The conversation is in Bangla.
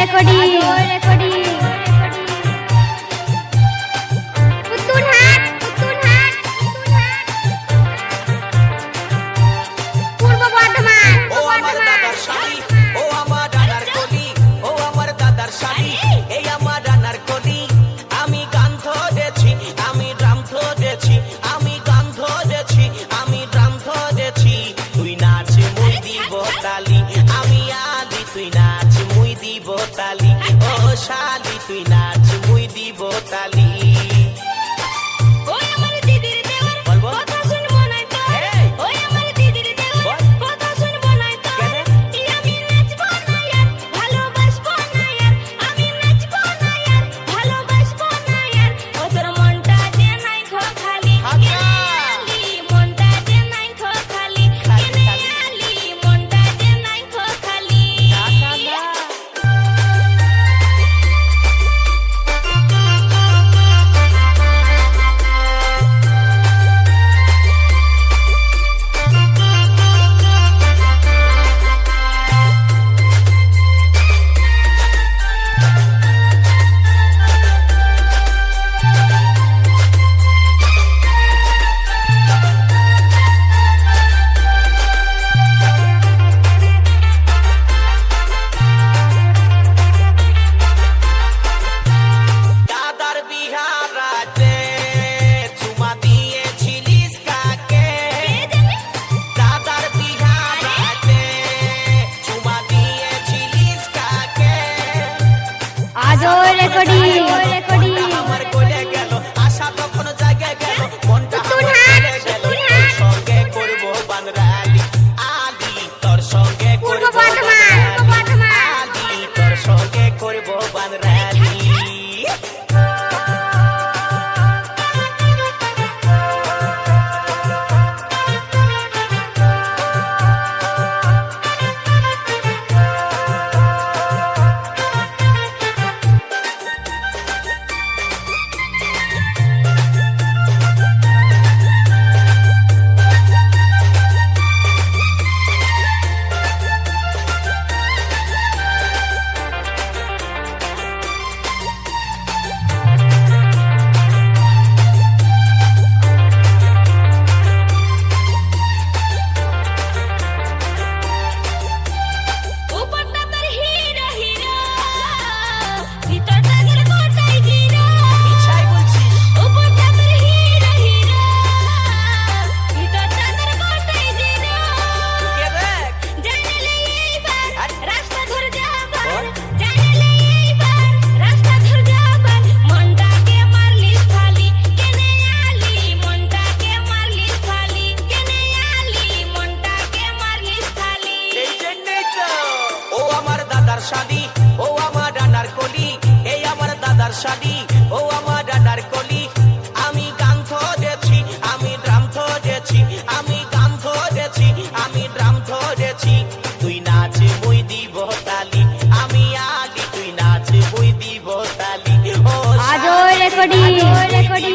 રે કોડી படி দাদার শাড়ি ও আমার ডানার কলি এই আমার দাদার শাড়ি ও আমার ডানার কলি। আমি গান ধরেছি আমি ড্রাম ধরেছি আমি গান ধরেছি আমি ড্রাম ধরেছি তুই নাচে বই দিব তালি আমি আলি তুই নাচে বই দিব তালি। ও আজও রেকর্ডিং রেকর্ডিং